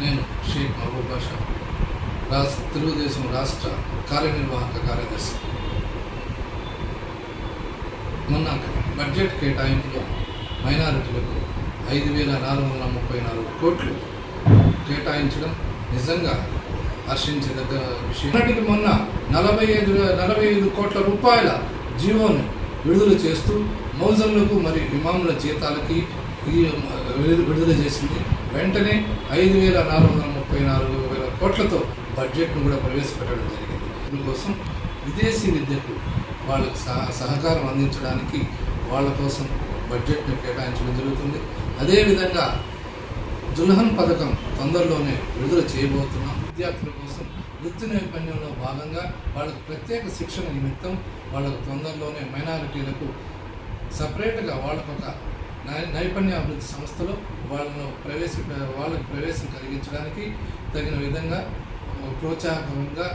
నేను శ్రీ మహబూబ్ భాషా రాష్ట్ర తెలుగుదేశం రాష్ట్ర కార్యనిర్వాహక కార్యదర్శి. మొన్న బడ్జెట్ కేటాయింపులో మైనారిటీలకు ఐదు వేల నాలుగు వందల ముప్పై నాలుగు కోట్లు కేటాయించడం నిజంగా హర్షించదగ్గ విషయం. ఇప్పటికి మొన్న నలభై ఐదు నలభై ఐదు కోట్ల రూపాయల జీవోను విడుదల చేస్తూ మౌజంలకు మరియు ఇమాముల జీతాలకి ఈ విడుదల చేసింది. వెంటనే ఐదు వేల నాలుగు వందల ముప్పై నాలుగు వేల కోట్లతో బడ్జెట్ను కూడా ప్రవేశపెట్టడం జరిగింది. దీనికోసం విదేశీ విద్యకు వాళ్ళకు సహకారం అందించడానికి వాళ్ళ కోసం బడ్జెట్ను కేటాయించడం జరుగుతుంది. అదేవిధంగా దుల్హన్ పథకం తొందరలోనే విడుదల చేయబోతున్నాం. విద్యార్థుల కోసం వృత్తి నైపుణ్యంలో భాగంగా వాళ్ళకు ప్రత్యేక శిక్షణ నిమిత్తం వాళ్ళకు తొందరలోనే మైనారిటీలకు సపరేట్గా వాళ్ళకు ఒక నైపుణ్య అభివృద్ధి సంస్థలో వాళ్ళను ప్రవేశ వాళ్ళకు ప్రవేశం కలిగించడానికి తగిన విధంగా ప్రోత్సాహకంగా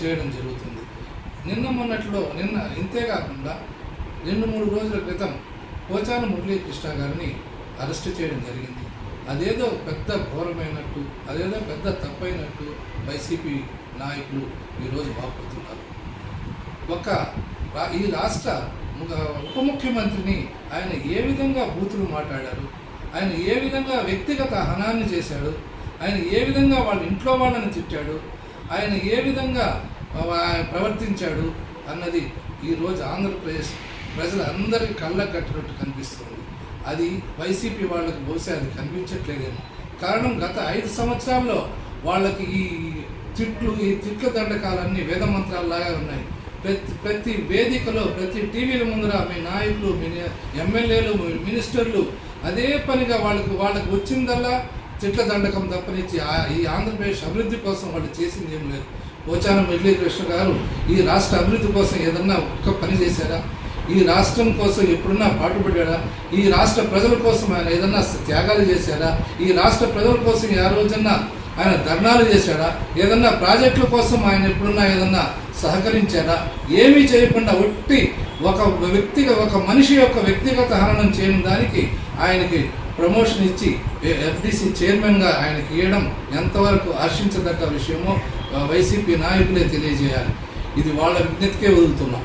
చేయడం జరుగుతుంది. నిన్న మొన్నట్లో నిన్న ఇంతే కాకుండా రెండు మూడు రోజుల క్రితం పోచాన మురళీకృష్ణ గారిని అరెస్ట్ చేయడం జరిగింది. అదేదో పెద్ద ఘోరమైనట్టు అదేదో పెద్ద తప్పైనట్టు వైసీపీ నాయకులు ఈరోజు బాగుపడుతున్నారు. ఒక ఈ రాష్ట్ర ఉప ముఖ్యమంత్రిని ఆయన ఏ విధంగా బూతులు మాట్లాడారు? ఆయన ఏ విధంగా వ్యక్తిగత హనాన్ని చేశాడు? ఆయన ఏ విధంగా వాళ్ళ ఇంట్లో వాళ్ళని తిట్టాడు? ఆయన ఏ విధంగా ప్రవర్తించాడు? అన్నది ఈరోజు ఆంధ్రప్రదేశ్ ప్రజలందరికీ కళ్ళకు కట్టినట్టు కనిపిస్తుంది. అది వైసీపీ వాళ్ళకి బహుశా అది కనిపించట్లేదేమో. కారణం గత ఐదు సంవత్సరాల్లో వాళ్ళకి ఈ తిట్లు ఈ తిట్ల దండకాలన్నీ వేద మంత్రాల్లాగా ఉన్నాయి. ప్రతి ప్రతి వేదికలో ప్రతి టీవీల ముందర మీ నాయకులు మీ ఎమ్మెల్యేలు మీ మినిస్టర్లు అదే పనిగా వాళ్ళకు వాళ్ళకు వచ్చిందల్లా చిట్ల దండకం తప్పనిచ్చి ఈ ఆంధ్రప్రదేశ్ అభివృద్ధి కోసం వాళ్ళు చేసింది ఏం లేదు. పోచారం మురళీకృష్ణ గారు ఈ రాష్ట్ర అభివృద్ధి కోసం ఏదన్నా ఒక్క పని చేశారా? ఈ రాష్ట్రం కోసం ఎప్పుడున్నా పాటుపడ్డాడా? ఈ రాష్ట్ర ప్రజల కోసం ఆయన ఏదన్నా త్యాగాలు చేశారా? ఈ రాష్ట్ర ప్రజల కోసం ఏ రోజన్నా ఆయన ధర్నాలు చేశాడా? ఏదన్నా ప్రాజెక్టుల కోసం ఆయన ఎప్పుడున్నా ఏదన్నా సహకరించాడా? ఏమీ చేయకుండా ఒట్టి ఒక వ్యక్తిగా ఒక మనిషి యొక్క వ్యక్తిగత హననం చేయని దానికి ఆయనకి ప్రమోషన్ ఇచ్చి ఎఫ్డిసి చైర్మన్గా ఆయనకి ఇవ్వడం ఎంతవరకు హర్షించదగ్గ విషయమో వైసీపీ నాయకులే తెలియజేయాలి. ఇది వాళ్ళ విజ్ఞతకే వదులుతున్నాం.